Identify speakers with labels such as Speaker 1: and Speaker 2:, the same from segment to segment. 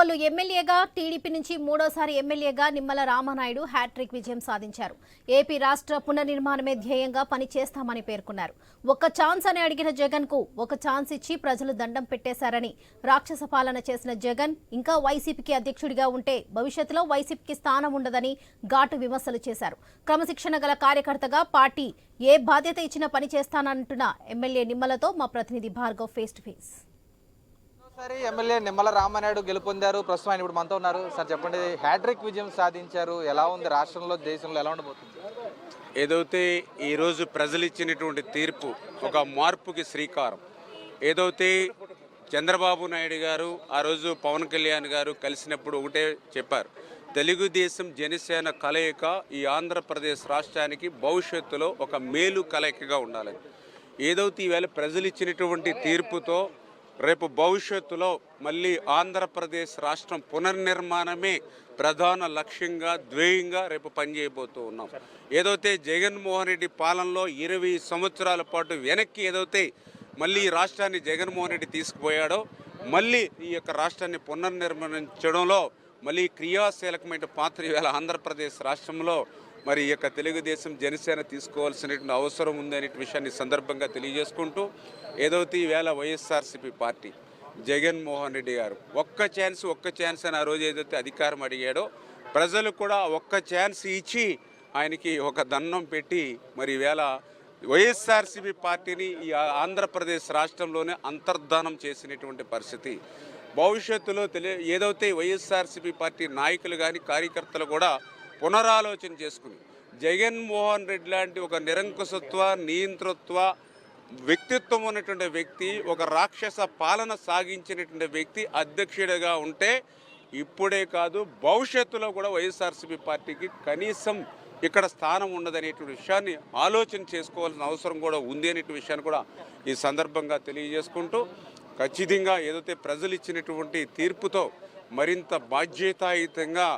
Speaker 1: పాలకొల్లు ఎమ్మెల్యేగా టీడీపీ నుంచి మూడోసారి ఎమ్మెల్యేగా నిమ్మల రామనాయుడు హ్యాట్రిక్ విజయం సాధించారు. ఏపీ రాష్ట్ర పునర్నిర్మాణమే ధ్యేయంగా పనిచేస్తామని పేర్కొన్నారు. ఒక ఛాన్స్ అని అడిగిన జగన్కు ఒక ఛాన్స్ ఇచ్చి ప్రజలు దండం పెట్టేశారని రాక్షస పాలన చేసిన జగన్ ఇంకా వైసీపీకి అధ్యక్షుడిగా ఉంటే భవిష్యత్తులో వైసీపీకి స్థానం ఉండదని ఘాటు విమర్శలు చేశారు. క్రమశిక్షణ గల కార్యకర్తగా పార్టీ ఏ బాధ్యత ఇచ్చినా పని చేస్తానంటున్న ఎమ్మెల్యే నిమ్మలతో మా ప్రతినిధి భార్గవ్ ఫేస్ టు ఫేస్
Speaker 2: ఒకసారి ఎమ్మెల్యే నిమ్మల రామనాయుడు గెలుపొందారు. ప్రస్తుతం ఆయన ఇప్పుడు మనతో ఉన్నారు. సార్ చెప్పండి హ్యాట్రిక్ విజయం సాధించారు. ఎలా ఉంది రాష్ట్రంలో దేశంలో ఎలా ఉండబోతుంది?
Speaker 3: ఏదైతే ఈరోజు ప్రజలు ఇచ్చినటువంటి తీర్పు ఒక మార్పుకి శ్రీకారం. ఏదైతే చంద్రబాబు నాయుడు గారు ఆ రోజు పవన్ కళ్యాణ్ గారు కలిసినప్పుడు ఒకటే చెప్పారు. తెలుగుదేశం జనసేన కలయిక ఈ ఆంధ్రప్రదేశ్ రాష్ట్రానికి భవిష్యత్తులో ఒక మేలు కలయికగా ఉండాలని ఏదైతే ఈవేళ ప్రజలు ఇచ్చినటువంటి తీర్పుతో రేపు భవిష్యత్తులో మళ్ళీ ఆంధ్రప్రదేశ్ రాష్ట్రం పునర్నిర్మాణమే ప్రధాన లక్ష్యంగా ధ్యేయంగా రేపు పనిచేయబోతూ ఉన్నాం. ఏదైతే జగన్మోహన్ రెడ్డి పాలనలో ఇరవై సంవత్సరాల పాటు వెనక్కి ఏదైతే మళ్ళీ ఈ రాష్ట్రాన్ని జగన్మోహన్ రెడ్డి తీసుకుపోయాడో మళ్ళీ ఈ యొక్క రాష్ట్రాన్ని పునర్నిర్మించడంలో మళ్ళీ క్రియాశీలకమైన పాత్ర ఇవాళ ఆంధ్రప్రదేశ్ రాష్ట్రంలో మరి ఈ యొక్క తెలుగుదేశం జనసేన తీసుకోవాల్సినటువంటి అవసరం ఉందనే విషయాన్ని సందర్భంగా తెలియజేసుకుంటూ ఏదైతే ఈవేళ వైఎస్ఆర్సీపీ పార్టీ జగన్మోహన్ రెడ్డి గారు ఒక్క ఛాన్స్ ఒక్క ఛాన్స్ అని ఆ రోజు ఏదైతే అధికారం అడిగాడో ప్రజలు కూడా ఒక్క ఛాన్స్ ఇచ్చి ఆయనకి ఒక దండం పెట్టి మరి ఈవేళ వైఎస్ఆర్సీపీ పార్టీని ఈ ఆంధ్రప్రదేశ్ రాష్ట్రంలోనే అంతర్ధానం చేసినటువంటి పరిస్థితి. భవిష్యత్తులో తెలియ ఏదైతే వైఎస్ఆర్సీపీ పార్టీ నాయకులు కానీ కార్యకర్తలు కూడా పునరాలోచన చేసుకుని జగన్మోహన్ రెడ్డి లాంటి ఒక నిరంకుశత్వ నియంతృత్వ వ్యక్తిత్వం ఉన్నటువంటి వ్యక్తి ఒక రాక్షస పాలన సాగించినటువంటి వ్యక్తి అధ్యక్షుడిగా ఉంటే ఇప్పుడే కాదు భవిష్యత్తులో కూడా వైఎస్ఆర్సీపీ పార్టీకి కనీసం ఇక్కడ స్థానం ఉండదనేటువంటి విషయాన్ని ఆలోచన చేసుకోవాల్సిన అవసరం కూడా ఉంది అనేటువంటి విషయాన్ని కూడా ఈ సందర్భంగా తెలియజేసుకుంటూ ఖచ్చితంగా ఏదైతే ప్రజలు ఇచ్చినటువంటి తీర్పుతో మరింత బాధ్యతాయుతంగా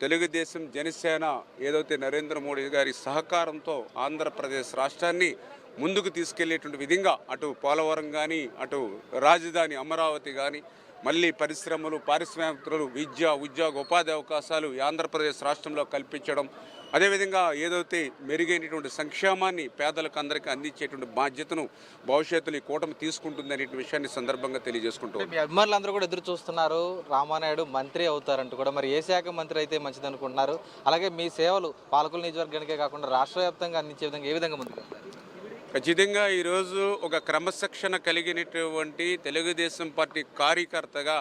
Speaker 3: తెలుగుదేశం జనసేన ఏదైతే నరేంద్ర మోడీ గారి సహకారంతో ఆంధ్రప్రదేశ్ రాష్ట్రాన్ని ముందుకు తీసుకెళ్ళేటువంటి విధంగా అటు పోలవరం కానీ అటు రాజధాని అమరావతి కానీ మళ్ళీ పరిశ్రమలు పారిశ్రామికలు విద్య ఉద్యోగ ఉపాధి అవకాశాలు ఈ ఆంధ్రప్రదేశ్ రాష్ట్రంలో కల్పించడం అదేవిధంగా ఏదైతే మెరుగైనటువంటి సంక్షేమాన్ని పేదలకు అందరికీ అందించేటువంటి బాధ్యతను భవిష్యత్తులో ఈ కూటమి తీసుకుంటుందనే విషయాన్ని సందర్భంగా తెలియజేసుకుంటాం
Speaker 2: మీ అభిమానులందరూ కూడా ఎదురు చూస్తున్నారు రామానాయుడు మంత్రి అవుతారంటూ కూడా. మరి ఏ శాఖ మంత్రి అయితే మంచిది అనుకుంటున్నారు అలాగే మీ సేవలు పాలకుల నియోజకవర్గానికే కాకుండా రాష్ట్ర వ్యాప్తంగా అందించే విధంగా ఏ విధంగా ముందుకు
Speaker 3: ఖచ్చితంగా ఈరోజు ఒక క్రమశిక్షణ కలిగినటువంటి తెలుగుదేశం పార్టీ కార్యకర్తగా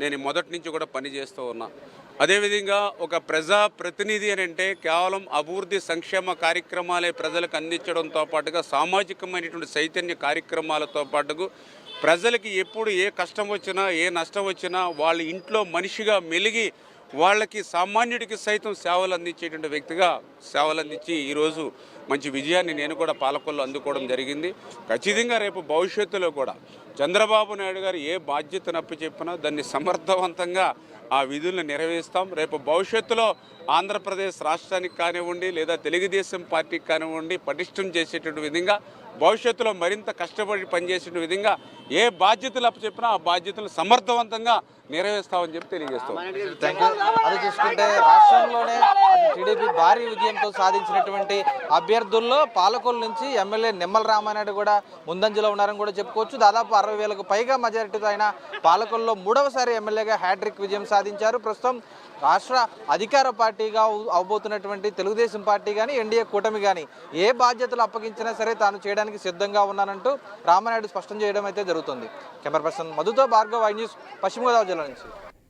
Speaker 3: నేను మొదటి నుంచి కూడా పనిచేస్తూ ఉన్నా. అదేవిధంగా ఒక ప్రజా ప్రతినిధి అని అంటే కేవలం అభివృద్ధి సంక్షేమ కార్యక్రమాలే ప్రజలకు అందించడంతో పాటుగా సామాజికమైనటువంటి చైతన్య కార్యక్రమాలతో పాటుకు ప్రజలకి ఎప్పుడు ఏ కష్టం వచ్చినా ఏ నష్టం వచ్చినా వాళ్ళ ఇంట్లో మనిషిగా మెలిగి వాళ్ళకి సామాన్యుడికి సైతం సేవలు అందించేటువంటి వ్యక్తిగా సేవలు అందించి ఈరోజు మంచి విజయాన్ని నేను కూడా పాలకొల్లు అందుకోవడం జరిగింది. ఖచ్చితంగా రేపు భవిష్యత్తులో కూడా చంద్రబాబు నాయుడు గారు ఏ బాధ్యతను అప్పచెప్పినా దాన్ని సమర్థవంతంగా ఆ విధులను నెరవేరుస్తాం. రేపు భవిష్యత్తులో ఆంధ్రప్రదేశ్ రాష్ట్రానికి కానివ్వండి లేదా తెలుగుదేశం పార్టీకి కానివ్వండి పటిష్టం చేసేటటువంటి విధంగా భవిష్యత్తులో మరింత కష్టపడి పనిచేసిన విధంగా ఏ బాధ్యతలు అప్పచెప్పినా ఆ బాధ్యతలు సమర్థవంతంగా నెరవేరుస్తామని చెప్పి తెలియజేస్తాం
Speaker 2: థ్యాంక్ యూ అది చూసుకుంటే రాష్ట్రంలోనే టీడీపీ భారీ విజయంతో సాధించినటువంటి అభ్యర్థుల్లో పాలకొల్లు నుంచి ఎమ్మెల్యే నిమ్మల రామానాయుడు కూడా ముందంజలో ఉన్నారని కూడా చెప్పుకోవచ్చు. దాదాపు అరవై వేలకు పైగా మెజారిటీతో ఆయన పాలకొల్లో మూడవసారి ఎమ్మెల్యేగా హ్యాట్రిక్ విజయం సాధించారు. ప్రస్తుతం రాష్ట్ర అధికార పార్టీగా అవబోతున్నటువంటి తెలుగుదేశం పార్టీ కానీ ఎన్డీఏ కూటమి కానీ ఏ బాధ్యతలు అప్పగించినా సరే తాను చేయడానికి సిద్ధంగా ఉన్నానంటూ రామనాయుడు స్పష్టం చేయడం అయితే జరుగుతుంది. కెమెరా పర్సన్ మధుతో భార్గవ్ ఐ న్యూస్ పశ్చిమ గోదావరి జిల్లా నుంచి.